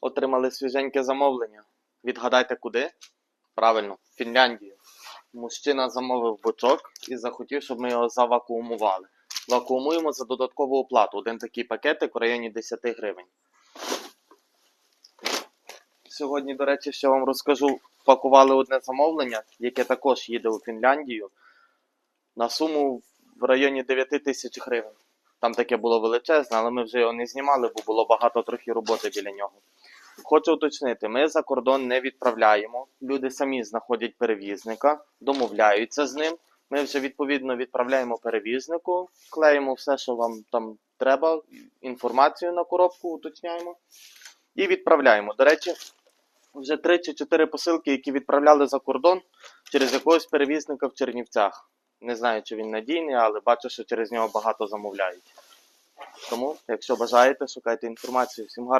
Отримали свіженьке замовлення. Відгадайте куди? Правильно, в Фінляндію. Мужчина замовив бочок і захотів, щоб ми його завакуумували. Вакуумуємо за додаткову оплату. Один такий пакетик в районі 10 гривень. Сьогодні, до речі, ще вам розкажу. Пакували одне замовлення, яке також їде у Фінляндію на суму в районі 9 тисяч гривень. Там таке було величезне, але ми вже його не знімали, бо було багато трохи роботи біля нього. Хочу уточнити, ми за кордон не відправляємо. Люди самі знаходять перевізника, домовляються з ним. Ми вже відповідно відправляємо перевізнику, клеїмо все, що вам там треба, інформацію на коробку уточняємо і відправляємо. До речі, вже 3 чи 4 посилки, які відправляли за кордон через якогось перевізника в Чернівцях. Не знаю, чи він надійний, але бачу, що через нього багато замовляють. Тому, якщо бажаєте, шукайте інформацію. Всім гарного.